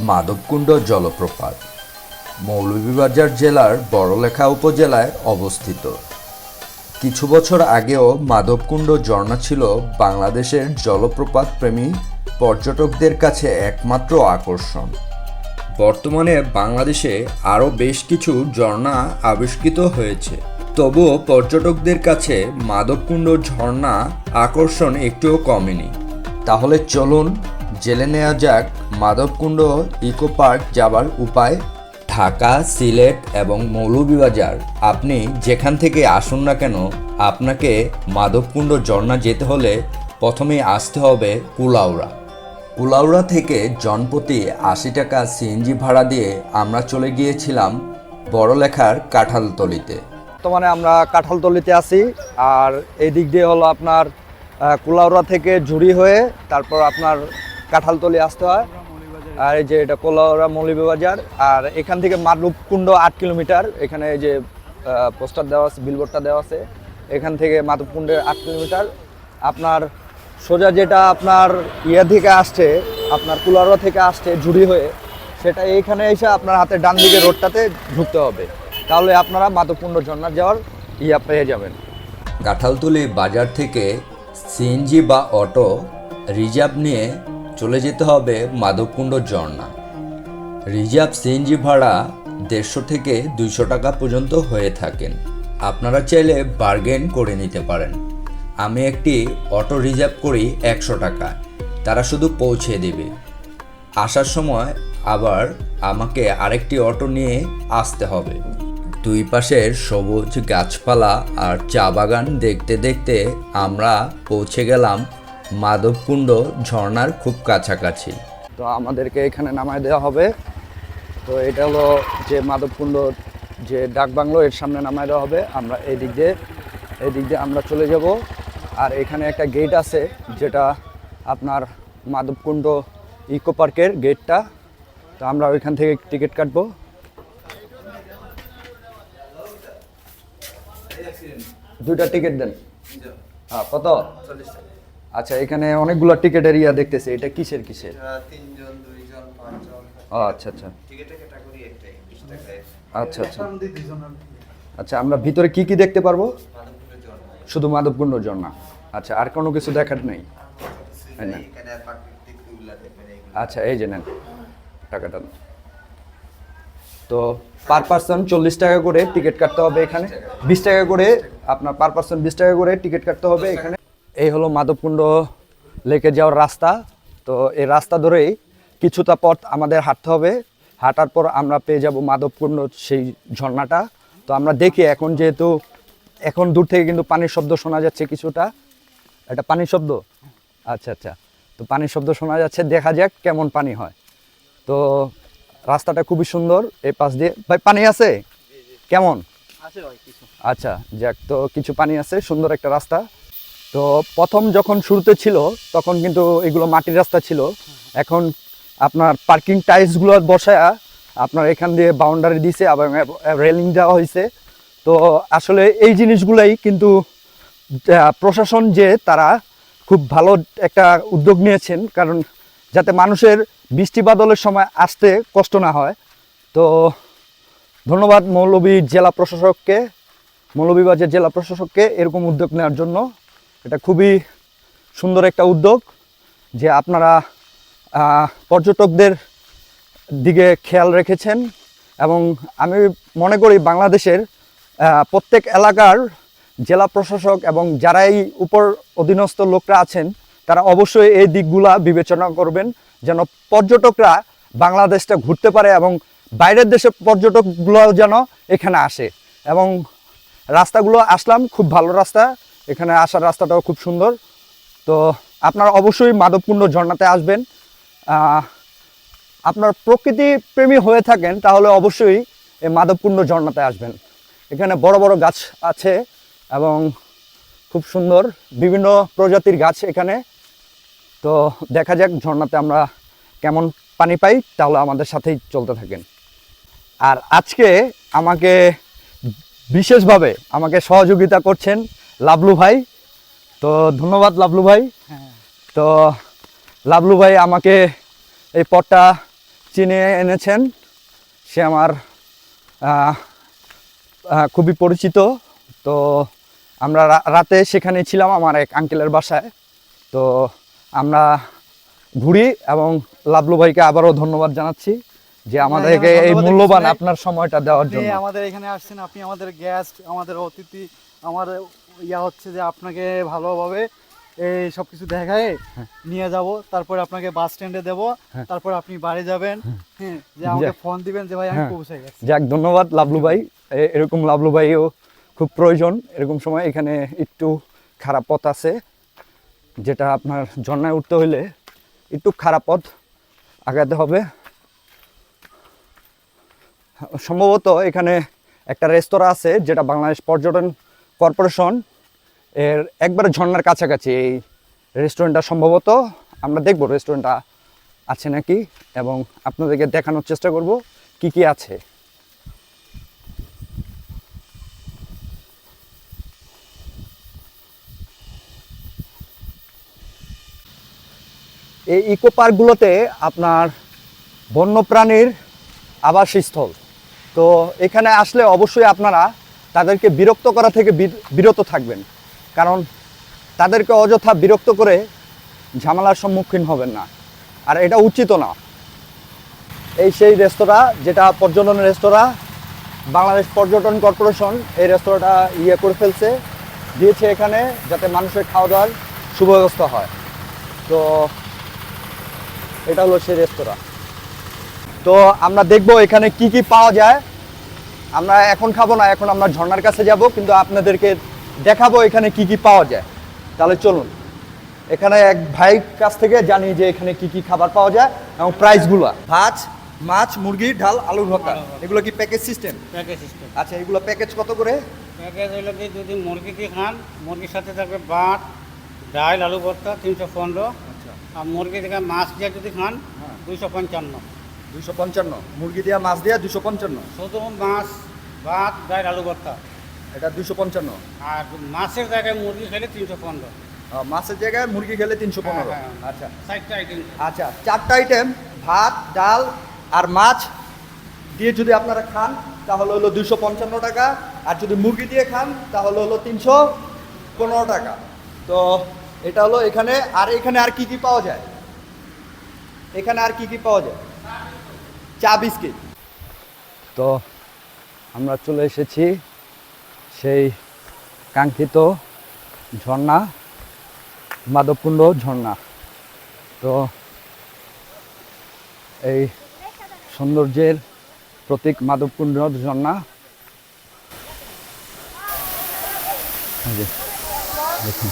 মাধবকুণ্ড জলপ্রপাত, মৌলভীবাজার জেলার বড়লেখা উপজেলায় অবস্থিত। কিছু বছর আগেও মাধবকুণ্ড ঝর্ণা ছিল বাংলাদেশের জলপ্রপাত প্রেমী পর্যটকদের কাছে একমাত্র আকর্ষণ। বর্তমানে বাংলাদেশে আরও বেশ কিছু ঝর্ণা আবিষ্কৃত হয়েছে। তবুও পর্যটকদের কাছে মাধবকুণ্ড ঝর্ণা আকর্ষণ একটুও কমেনি। তাহলে চলুন জেলে নেওয়া যাক। মাধবকুণ্ড ইকো পার্ক যাবার উপায়? ঢাকা, সিলেট এবং মৌলভীবাজার। আপনি যেখান থেকে আসুন না কেন, আপনাকে মাধবকুণ্ড ঝর্ণা যেতে হলে প্রথমেই আসতে হবে কুলাউড়া। কুলাউড়া থেকে জনপ্রতি আশি টাকা সিএনজি ভাড়া দিয়ে আমরা চলে গিয়েছিলাম বড়লেখার কাঁঠালতলিতে। বর্তমানে আমরা কাঁঠালতলিতে আছি, আর এই দিক দিয়ে হলো আপনার কুলাউড়া থেকে ঝুড়ি হয়ে, তারপর আপনার কাঁঠালতলি আসতে হয়। আর এই যে এটা কুলাউড়া মৌলভীবাজার। আর এখান থেকে মাধবকুণ্ড আট কিলোমিটার। এখানে যে পোস্টার দেওয়া আছে বিলবোর্ডটা দেওয়া আছে। এখান থেকে মাধবকুণ্ডের আট কিলোমিটার। আপনার সোজা যেটা আপনার ইয়া থেকে আসছে, আপনার কুলাউড়া থেকে আসছে ঝুড়ি হয়ে, সেটা এইখানে এসে আপনার হাতে ডান দিকে রোডটাতে ঢুকতে হবে। তাহলে আপনারা মাধবকুণ্ড ঝর্ণা যাওয়ার ইয়া পেয়ে যাবেন। কাঁঠালতলি বাজার থেকে সিএনজি বা অটো রিজার্ভ নিয়ে চলে যেতে হবে মাধবকুণ্ড ঝর্ণা। রিজার্ভ সিএনজি ভাড়া দেড়শো থেকে দুইশো টাকা পর্যন্ত হয়ে থাকেন আপনারা চাইলে বার্গেন করে নিতে পারেন। আমি একটি অটো রিজার্ভ করি একশো টাকা। তারা শুধু পৌঁছে দেবে। আসার সময় আবার আমাকে আরেকটি অটো নিয়ে আসতে হবে। দুই পাশের সবুজ গাছপালা আর চা বাগান দেখতে দেখতে আমরা পৌঁছে গেলাম মাধবকুণ্ড ঝর্ণার খুব কাছাকাছি। তো আমাদেরকে এখানে নামায় দেওয়া হবে। তো এটা হলো যে মাধবকুণ্ড যে ডাক বাংলো এর সামনে নামায় দেওয়া হবে। আমরা এই দিক দিয়ে এই দিক দিয়ে আমরা চলে যাব। আর এখানে একটা গেট আছে যেটা আপনার মাধবকুণ্ড ইকো পার্কের গেটটা তো আমরা ওইখান থেকে টিকিট কাটবো। দুইটা টিকিট দেন। হ্যাঁ কত? আচ্ছা এখানে অনেকগুলো টিকিটের ইয়া দেখতেছে এটা কিসের কিসের? তিনজন দুইজন পাঁচজন। ও আচ্ছা আচ্ছা। টিকিটের ক্যাটাগরি একটাই আচ্ছা আচ্ছা। আচ্ছা আমরা ভিতরে কি কি দেখতে পারব? শুধু মাধবকুণ্ড ঝর্ণা আচ্ছা আর কোনো কিছু দেখার নেই? আচ্ছা এই যে নেন। টাকাটা। তো পার পার্সন চল্লিশ টাকা করে টিকিট কাটতে হবে এখানে। বিশ টাকা করে আপনার পার পার্সন বিশ টাকা করে টিকিট কাটতে হবে এখানে। এই হলো মাধবকুণ্ড লেকে যাওয়ার রাস্তা। তো এই রাস্তা ধরেই কিছুটা পথ আমাদের হাঁটতে হবে। হাঁটার পর আমরা পেয়ে যাব মাধবকুণ্ড সেই ঝর্ণাটা। তো আমরা দেখি এখন যেহেতু এখন দূর থেকে কিন্তু পানির শব্দ শোনা যাচ্ছে কিছুটা। এটা পানির শব্দ? আচ্ছা আচ্ছা। তো পানির শব্দ শোনা যাচ্ছে দেখা যাক কেমন পানি হয়। তো রাস্তাটা খুবই সুন্দর এই পাশ দিয়ে। ভাই পানি আছে? কেমন? আচ্ছা যাক তো কিছু পানি আছে সুন্দর একটা রাস্তা। তো প্রথম যখন শুরুতে ছিল, তখন কিন্তু এগুলো মাটির রাস্তা ছিল। এখন আপনার পার্কিং টাইলসগুলো বসায় আপনার এখান দিয়ে বাউন্ডারি দিছে আবার রেলিং দেওয়া হয়েছে তো আসলে এই জিনিসগুলাই কিন্তু প্রশাসন যে তারা খুব ভালো একটা উদ্যোগ নিয়েছেন, কারণ যাতে মানুষের বৃষ্টি বাদলের সময় আসতে কষ্ট না হয়। তো ধন্যবাদ মৌলভী জেলা প্রশাসককে, মৌলভীবাজার জেলা প্রশাসককে এরকম উদ্যোগ নেওয়ার জন্য। এটা খুবই সুন্দর একটা উদ্যোগ যে আপনারা পর্যটকদের দিকে খেয়াল রেখেছেন এবং আমি মনে করি বাংলাদেশের প্রত্যেক এলাকার জেলা প্রশাসক এবং যারা এই উপর অধীনস্থ লোকরা আছেন, তারা অবশ্যই এই দিকগুলা বিবেচনা করবেন যেন পর্যটকরা বাংলাদেশটা ঘুরতে পারে এবং বাইরের দেশের পর্যটকগুলো যেন এখানে আসে এবং রাস্তাগুলো আসলাম, খুব ভালো রাস্তা। এখানে আসার রাস্তাটাও খুব সুন্দর। তো আপনারা অবশ্যই মাধবকুণ্ড ঝর্ণাতে আসবেন। আপনার প্রকৃতি প্রেমী হয়ে থাকেন, তাহলে অবশ্যই এই মাধবকুণ্ড ঝর্ণাতে আসবেন। এখানে বড় বড় গাছ আছে এবং খুব সুন্দর বিভিন্ন প্রজাতির গাছ এখানে। তো দেখা যাক ঝর্ণাতে আমরা কেমন পানি পাই, তাহলে আমাদের সাথেই চলতে থাকেন। আর আজকে আমাকে বিশেষভাবে আমাকে সহযোগিতা করছেন লাবলু ভাই। তো ধন্যবাদ লাবলু ভাই। তো লাবলু ভাই আমাকে এই পটটা চিনে এনেছেন। সে আমার খুবই পরিচিত। তো আমরা রাতে সেখানে ছিলাম আমার এক আঙ্কেলের বাসায়। তো আমরা ঘুরি এবং লাভলু ভাইকে আবারও ধন্যবাদ জানাচ্ছি যে আমাদেরকে এই মূল্যবান আপনার সময়টা দেওয়ার জন্য। আমাদের এখানে আসছেন আপনি আমাদের গেস্ট আমাদের অতিথি আমার ইয়া হচ্ছে যে আপনাকে ভালোভাবে এই সব কিছু দেখায় নিয়ে যাব। তারপর আপনাকে বাস স্ট্যান্ডে দেব। তারপর আপনি বাড়ি যাবেন। হ্যাঁ। যে আমাকে ফোন দিবেন যে ভাই আমি হ্যাঁ। পৌঁছে গেছি। যাক ধন্যবাদ লাভলু ভাই। এরকম লাভলু ভাইও খুব প্রয়োজন। এরকম সময় এখানে একটু খারাপ পথ আছে যেটা আপনার ঝর্ণায় উঠতে হইলে একটু খারাপ পথ আগাতে হবে। সম্ভবত এখানে একটা রেস্তোরাঁ আছে যেটা বাংলাদেশ পর্যটন কর্পোরেশন এর একবারে ঝর্নার কাছাকাছি এই রেস্টুরেন্টটা সম্ভবত আমরা দেখব রেস্টুরেন্টটা আছে নাকি এবং আপনাদেরকে দেখানোর চেষ্টা করব কি কি আছে। এই ইকো পার্কগুলোতে আপনার বন্যপ্রাণীর আবাসস্থল। তো এখানে আসলে অবশ্যই আপনারা তাদেরকে বিরক্ত করা থেকে বিরত থাকবেন। কারণ তাদেরকে অযথা বিরক্ত করে ঝামেলার সম্মুখীন হবেন না। আর এটা উচিত না। এই সেই রেস্তোরাঁ, যেটা পর্যটন রেস্তোরাঁ, বাংলাদেশ পর্যটন কর্পোরেশন এই রেস্তোরাঁটা ইয়ে করে ফেলছে, দিয়েছে এখানে যাতে মানুষের খাওয়া দাওয়ার সুব্যবস্থা হয়। তো এটা হলো সেই রেস্তোরাঁ। তো আমরা দেখব এখানে কি কি পাওয়া যায়। আমরা এখন খাব না এখন আমরা ঝর্নার কাছে যাব কিন্তু আপনাদেরকে দেখাবো এখানে কি কি পাওয়া যায়। তাহলে চলুন। এখানে এক ভাই কাছ থেকে জানি যে এখানে কি কি খাবার পাওয়া যায় এবং প্রাইসগুলো ভাত মাছ মুরগি ডাল আলুর ভর্তা এগুলো কি প্যাকেজ সিস্টেম প্যাকেজ সিস্টেম আচ্ছা এগুলো প্যাকেজ কত করে? প্যাকেজ হইলে কি যদি মুরগি দিয়ে খান মুরগির সাথে থাকবে ভাত ডাল আলু ভর্তা তিনশো পনেরো। আর মুরগি থেকে মাছ দিয়ে যদি খান দুইশো পঞ্চান্ন। দুশো পঞ্চান্ন। মুরগি দেওয়া মাছ দেওয়া দুশো পঞ্চান্ন। শুধু মাছ ভাত ডাল আলু ভর্তা। এটা দুশো পঞ্চান্ন। আর মাছের জায়গায় মুরগি খেলে তিনশো পনেরো। মাছের জায়গায় মুরগি খেলে তিনশো পনেরো। হ্যাঁ, হ্যাঁ। আচ্ছা। চারটা আইটেম আচ্ছা চারটা আইটেম ভাত ডাল আর মাছ দিয়ে যদি আপনারা খান তাহলে হলো দুশো পঞ্চান্ন টাকা। আর যদি মুরগি দিয়ে খান তাহলে হলো তিনশো পনেরো টাকা। তো এটা হলো এখানে আর এখানে আর কি কি পাওয়া যায়? এখানে আর কি কি পাওয়া যায়? চা বিস্কিট। তো আমরা চলে এসেছি সেই কাঙ্ক্ষিত ঝর্ণা, মাধবকুণ্ড ঝর্ণা। তো এই সৌন্দর্যের প্রতীক মাধবকুণ্ড ঝর্ণা। দেখুন।